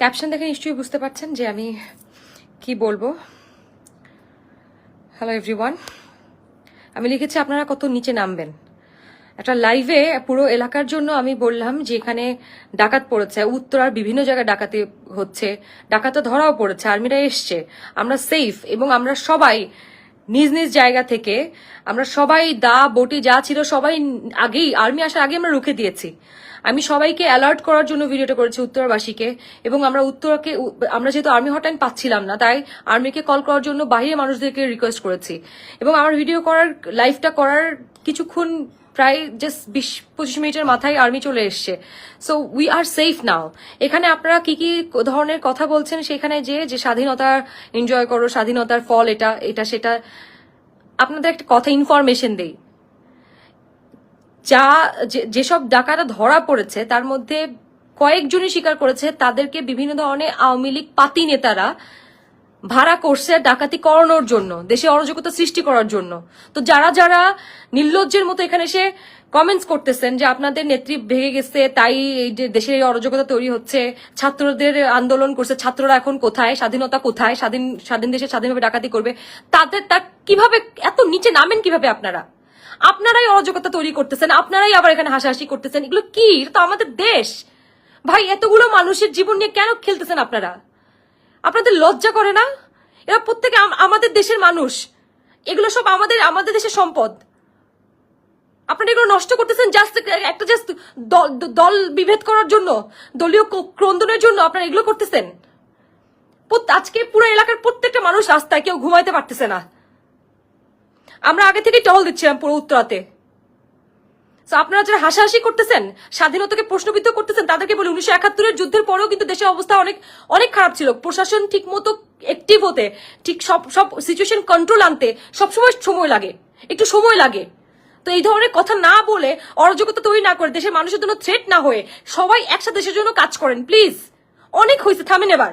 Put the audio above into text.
Caption দেখে নিশ্চয়ই বুঝতে পারছেন যে আমি কি বলব। হ্যালো এভরিওয়ান আমি লিখেছি, আপনারা কত নিচে নামবেন? একটা লাইভে পুরো এলাকার জন্য আমি বললাম যে এখানে ডাকাত পড়েছে, উত্তরার বিভিন্ন জায়গায় ডাকাতি হচ্ছে, ডাকাত ধরাও পড়েছে, আর্মিরা এসছে। আমরা সেফ এবং আমরা সবাই নিজ নিজ জায়গা থেকে আমরা সবাই দা, বটি যা ছিল সবাই আগেই, আর্মি আসার আগে আমরা রুখে দিয়েছি। আমি সবাইকে অ্যালার্ট করার জন্য ভিডিওটা করেছি উত্তরবাসীকে এবং আমরা উত্তরকে আমরা যেহেতু আর্মি হটলাইন পাচ্ছিলাম না, তাই আর্মিকে কল করার জন্য বাইরে মানুষদেরকে রিকোয়েস্ট করেছি। এবং আমার ভিডিও করার লাইফটা করার কিছুক্ষণ প্রায় জাস্ট বিশ, পঁচিশ মিনিটের মাথায় আর্মি চলে এসছে। So we are safe now এখানে আপনারা কি কি ধরনের কথা বলছেন সেখানে যে যে স্বাধীনতা এনজয় করো, স্বাধীনতার ফল এটা এটা, সেটা। আপনাদের একটা কথা ইনফরমেশন দেই। যা যেসব ডাকারা ধরা পড়েছে, তার মধ্যে কয়েকজনই স্বীকার করেছে, তাদেরকে বিভিন্ন ধরনের আওয়ামী লীগ পাতি নেতারা ভাড়া করছে ডাকাতি করানোর জন্য, দেশে অরাজকতা সৃষ্টি করার জন্য। তো যারা যারা নির্লজ্জের মতো এখানে এসে কমেন্টস করতেছেন যে আপনাদের নেত্রী ভেঙে গেছে, তাই দেশে অরাজকতা তৈরি হচ্ছে, ছাত্রদের আন্দোলন করছে, ছাত্ররা এখন কোথায়, স্বাধীনতা কোথায়, স্বাধীন স্বাধীন দেশে স্বাধীনভাবে ডাকাতি করবে, তাদের, তার কীভাবে, এত নিচে নামেন কীভাবে আপনারা? আপনারাই অরাজকতা তৈরি করতেছেন, আপনারাই আবার এখানে হাসাহাসি করতেছেন, এগুলো কি? এটা তো আমাদের দেশ। ভাই, এতগুলো মানুষের জীবন নিয়ে কেন খেলতেছেন আপনারা? আপনাদের লজ্জা করে না? এরা প্রত্যেকে আমাদের দেশের মানুষ। এগুলো সব আমাদের আমাদের দেশের সম্পদ। আপনারা এগুলো নষ্ট করতেছেন জাস্ট একটা জাস্ট দল বিভেদ করার জন্য, দলীয় ক্রন্দনের জন্য আপনারা এগুলো করতেছেন। আজকে পুরো এলাকার প্রত্যেকটা মানুষ রাস্তায় কেউ ঘুমাইতে পারতেছে না। আমরা আগে থেকে টহল দিচ্ছিলাম পুরো উত্তরাতে। So, আপনারা যারা হাসাহাসি করতেছেন, স্বাধীনতাকে প্রশ্নবিদ্ধ করতেছেন, তাদেরকে বলি উনিশশো একাত্তরের যুদ্ধের পরেও কিন্তু দেশের অবস্থা অনেক অনেক খারাপ ছিল। প্রশাসন ঠিক মতো অ্যাক্টিভ হতে, ঠিক সব সব সিচুয়েশন কন্ট্রোল আনতে সবসময় সময় লাগে, একটু সময় লাগে। তো এই ধরনের কথা না বলে অরাজকতা তৈরি না করে দেশের মানুষের জন্য থ্রেট না হয়ে সবাই একসাথে দেশের জন্য কাজ করেন প্লিজ অনেক হয়েছে, থামেন এবার।